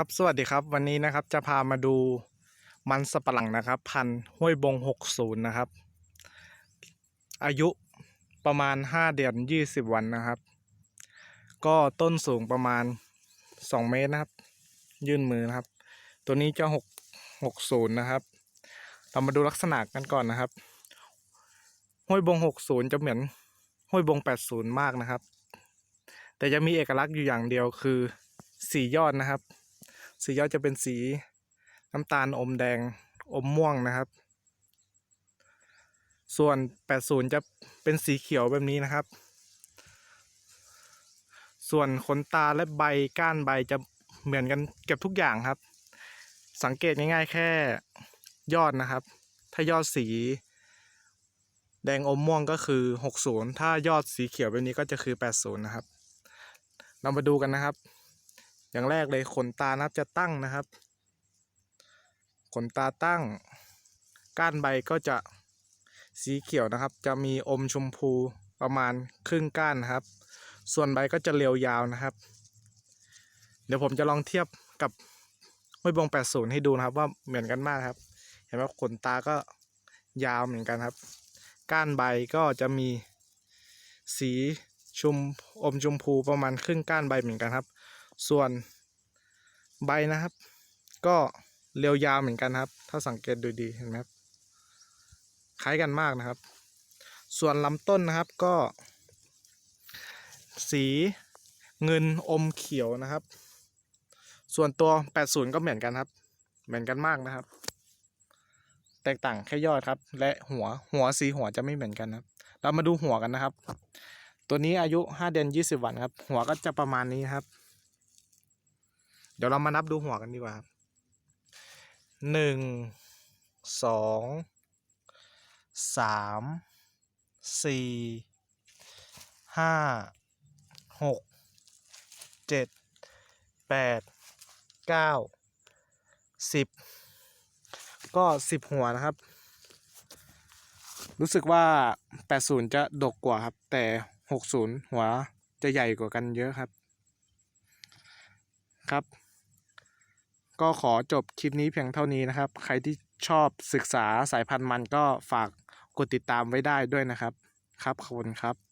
ครับ สวัสดีครับ วันนี้นะครับจะพามาดูมันสำปะหลังนะครับ พันห้วยบง60นะครับ อายุประมาณ5เดือน20วันนะครับ ก็ต้นสูงประมาณ2เมตรนะครับ ยื่นมือนะครับ ตัวนี้จะ6 60นะครับ เรามาดูลักษณะกันก่อนนะครับ ห้วยบง60จะเหมือนห้วยบง80มากนะครับ แต่จะมีเอกลักษณ์อยู่อย่างเดียวคือสี่ยอดนะครับ สียอดจะเป็นสีน้ำตาลอมแดงอมม่วงนะครับ ส่วน 80 จะเป็นสีเขียวแบบนี้นะครับ ส่วนขนตาและใบก้านใบจะเหมือนกันเกือบทุกอย่างครับ สังเกตง่ายๆแค่ยอดนะครับ ถ้ายอดสี แดงอมม่วงก็คือ 60 ถ้ายอดสีเขียวแบบนี้ก็จะคือ 80 นะครับ เรามาดูกันนะครับ อย่างแรกเลยขนตานับจะตั้งนะครับ ขนตาตั้ง ก้านใบก็จะสีเขียวนะครับ จะมีอมชมพูประมาณครึ่งก้านนะครับ ส่วนใบก็จะเรียวยาวนะครับ เดี๋ยวผมจะลองเทียบกับห้วยบง80 ให้ดูนะครับ ว่าเหมือนกันมากครับ เห็นว่าขนตาก็ยาวเหมือนกันครับ ก้านใบก็จะมีสีชมอมชมพูประมาณครึ่งก้านใบเหมือนกันครับ ส่วนใบนะครับ ก็เรียวยาวเหมือนกันครับ ถ้าสังเกตดูดีเห็นไหมครับคล้ายกันมากนะครับ ส่วนลำต้นนะครับก็ สีเงินอมเขียวนะครับ ส่วนตัว 80 ก็เหมือนกันครับ เหมือนกันมากนะครับ แตกต่างแค่ยอดครับ และหัวหัวสีหัวจะไม่เหมือนกันครับ เรามาดูหัวกันนะครับ ตัวนี้อายุ 5 เดือน 20 วันครับ หัวก็จะประมาณนี้ครับ เดี๋ยวเรามานับดูหัวกันดีกว่าครับหนึ่งสองสามสี่ห้าหกเจ็ดแปดเก้าสิบก็สิบหัวนะครับ รู้สึกว่า80จะดกกว่าครับ แต่60หัวจะใหญ่กว่ากันเยอะครับครับ ก็ขอจบคลิปนี้เพียงเท่านี้นะครับ ใครที่ชอบศึกษาสายพันธุ์มันก็ฝากกดติดตามไว้ได้ด้วยนะครับ ครับขอบคุณครับ